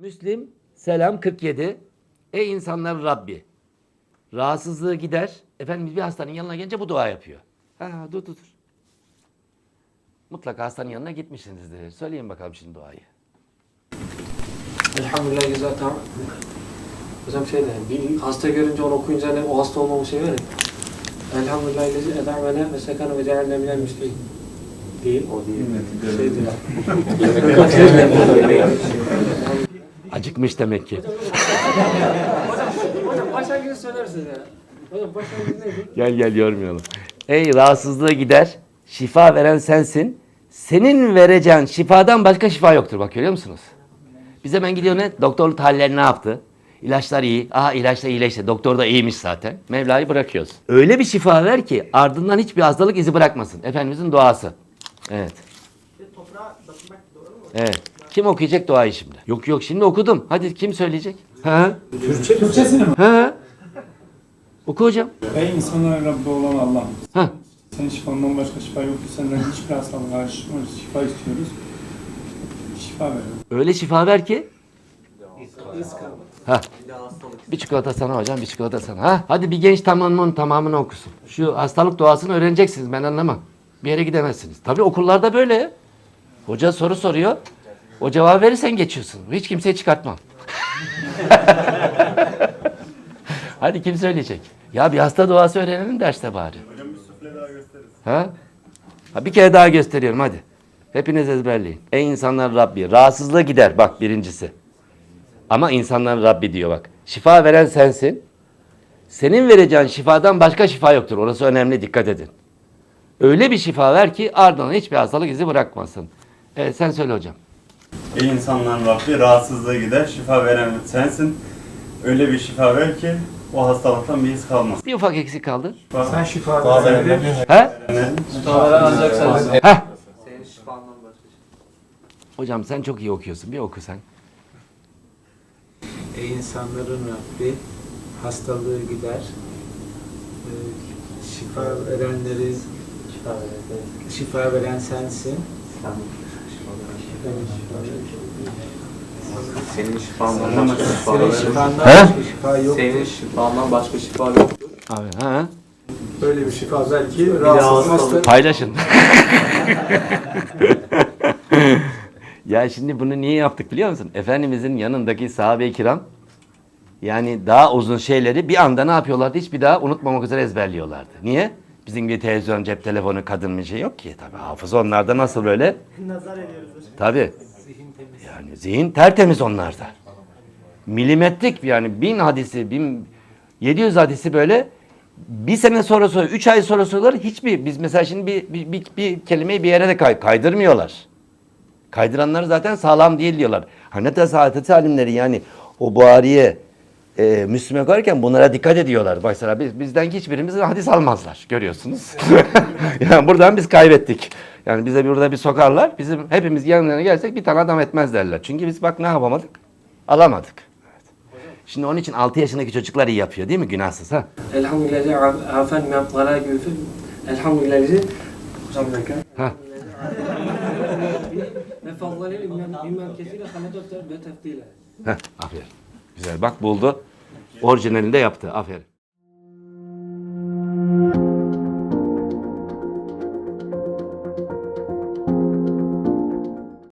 Müslim selam 47. Ey insanlar Rabbi. Rahatsızlığı gider. Efendimiz bir hastanın yanına gelince bu dua yapıyor. Ha, dur dur dur. Mutlaka hastanın yanına gitmişsinizdir. Söyleyin bakalım şimdi duayı. Elhamdülillah güzel tamam. Hocam şey de bir hasta görünce onu okuyunca ne o hasta olmamı şey var ya. Elhamdülillah lezi edamene ve sekana ve cealne minel müslim. Değil. O değil. Şey değil. Acıkmış demek ki. Hocam başa gün söylersiniz ya. Hocam başa gün neydi? Gel gel yormayalım. Ey rahatsızlığı gider. Şifa veren sensin. Senin vereceğin şifadan başka şifa yoktur. Bak görüyor musunuz? Biz hemen gidiyor ne? Doktorlu tahliller ne yaptı? İlaçlar iyi. Aha ilaçla iyileşti. Doktor da iyiymiş zaten. Mevla'yı bırakıyoruz. Öyle bir şifa ver ki ardından hiçbir hastalık izi bırakmasın. Efendimizin duası. Evet. Evet. Kim okuyacak duayı şimdi? Yok yok şimdi okudum. Hadi kim söyleyecek? Ha? Türkçesini mi? Ha? Oku hocam. Ey insanların Rabbi olan Allah. Ha. Senin şifandan başka şifa yoktur. Senden hiçbir hastalığa şifa, şifa istiyoruz. Şifa ver. Öyle şifa ver ki. Ha. Bir çikolata sana hocam, bir çikolata sana. Ha. Hadi bir genç tamamının tamamını okusun. Şu hastalık duasını öğreneceksiniz. Ben anlamam. Bir yere gidemezsiniz. Tabii okullarda böyle. Hoca soru soruyor. O cevabı verirsen geçiyorsun. Hiç kimseyi çıkartmam. Hadi kim söyleyecek? Ya bir hasta duası öğrenelim derste bari. Hocam bir sufle daha gösteririz. Ha? ha? Bir kere daha gösteriyorum hadi. Hepiniz ezberleyin. Ey insanlar Rabbi. Rahatsızlığı gider bak birincisi. Ama insanların Rabbi diyor bak. Şifa veren sensin. Senin vereceğin şifadan başka şifa yoktur. Orası önemli dikkat edin. Öyle bir şifa ver ki ardından hiçbir hastalık izi bırakmasın. Evet sen söyle hocam. Ey insanların Rabbi rahatsızlığı gider, şifa veren sensin. Öyle bir şifa ver ki o hastalıktan bir iz kalmaz. Bir ufak eksik kaldı. Sen şifa Şifa ver. veren He? Şifaları ancak sen. Heh. Senin şifandan başka Hocam sen çok iyi okuyorsun. Bir oku sen. Ey insanların Rabbi, hastalığı gider, Ee, şifa verenleri, şifa veren sensin. Senin şifandan başka şifa Senin yok. şifandan He? başka şifa yok. Senin şifandan başka şifa yok. Abi ha? Böyle bir şifa ver ki daha rahatsız hasta. Paylaşın. ya şimdi bunu niye yaptık biliyor musun? Efendimizin yanındaki sahabe-i kiram yani daha uzun şeyleri bir anda ne yapıyorlardı? Hiçbir daha unutmamak üzere ezberliyorlardı. Niye? Bizim gibi televizyon, cep telefonu, kadın bir şey yok ki. Tabii hafıza onlarda nasıl böyle? Nazar ediyoruz. Tabii. Yani zihin tertemiz onlarda. Milimetrik yani bin hadisi, bin 700 hadisi böyle bir sene sonra sonra, üç ay sonra sorular hiçbir, biz mesela şimdi bir, bir, bir, bir kelimeyi bir yere de kay, kaydırmıyorlar. Kaydıranlar zaten sağlam değil diyorlar. Hanet saadeti alimleri yani o Buhari'ye e, Müslüme koyarken bunlara dikkat ediyorlar. Mesela biz, bizden hiçbirimiz hadis almazlar görüyorsunuz. yani buradan biz kaybettik. Yani bize burada bir sokarlar. Bizim hepimiz yanlarına gelsek bir tane adam etmez derler. Çünkü biz bak ne yapamadık? Alamadık. Evet. Şimdi onun için 6 yaşındaki çocuklar iyi yapıyor değil mi? Günahsız ha? Elhamdülillah afen abdala gibi film. Elhamdülillah. Hocam bir dakika. Ha. Ve fazlalıyla bilmem kesiyle hanetot ve tefdile. Heh, aferin. Güzel bak buldu. Orijinalinde yaptı. Aferin.